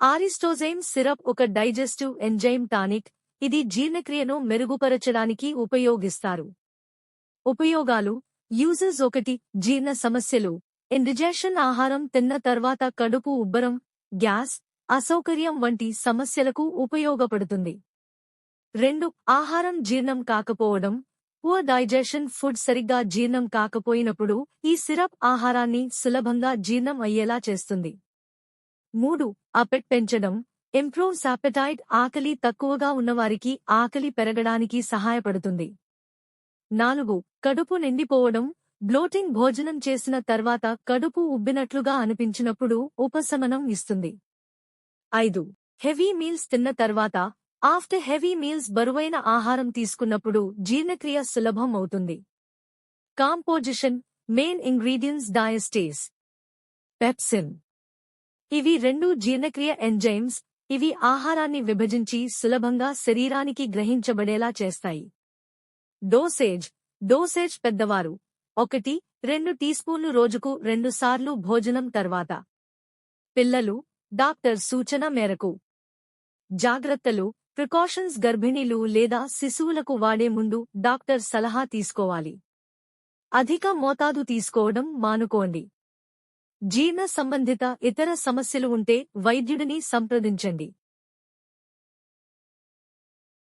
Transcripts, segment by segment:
ఆరిస్టోజైమ్ syrup ఒక digestive enzyme tonic. ఇది జీర్ణక్రియను మెరుగుపరచడానికి ఉపయోగిస్తారు. ఉపయోగాలు యూజెస్ ఒకటి జీర్ణ సమస్యలు. ఇండిజెషన్ ఆహారం తిన్న తర్వాత కడుపు ఉబ్బరం గ్యాస్ అసౌకర్యం వంటి సమస్యలకు ఉపయోగపడుతుంది. రెండు ఆహారం జీర్ణం కాకపోవడం. పూర్ డైజెషన్ ఫుడ్ సరిగ్గా జీర్ణం కాకపోయినప్పుడు ఈ సిరప్ ఆహారాన్ని సులభంగా జీర్ణం అయ్యేలా చేస్తుంది. మూడు అపెట్ పెంచడం. ఇంప్రూవ్స్ అపెటైట్ ఆకలి తక్కువగా ఉన్నవారికి ఆకలి పెరగడానికి సహాయపడుతుంది. నాలుగు కడుపు నిండిపోవడం. బ్లోటింగ్ భోజనం చేసిన తర్వాత కడుపు ఉబ్బినట్లుగా అనిపించినప్పుడు ఉపశమనం ఇస్తుంది. ఐదు హెవీ మీల్స్ తిన్న తర్వాత ఆఫ్టర్ హెవీ మీల్స్ బరువైన ఆహారం తీసుకున్నప్పుడు జీర్ణక్రియ సులభం అవుతుంది. Composition main ingredients diastase pepsin. ఇవి రెండు జీర్ణక్రియ ఎంజైమ్స్. ఇవి ఆహారాన్ని విభజించి సులభంగా శరీరానికి గ్రహించబడేలా చేస్తాయి. డోసేజ్. డోసేజ్ పెద్దవారు. ఒకటి రెండు టీస్పూన్లు రోజుకు రెండుసార్లు భోజనం తర్వాత. పిల్లలు. డాక్టర్ సూచన మేరకు. జాగ్రత్తలు. ప్రికాషన్స్ గర్భిణీలు లేదా శిశువులకు వాడే ముందు డాక్టర్ సలహా తీసుకోవాలి. అధిక మోతాదు తీసుకోవడం మానుకోండి. జీర్ణ సంబంధిత ఇతర సమస్యలు ఉంటే వైద్యుడిని సంప్రదించండి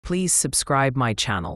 Please subscribe my channel.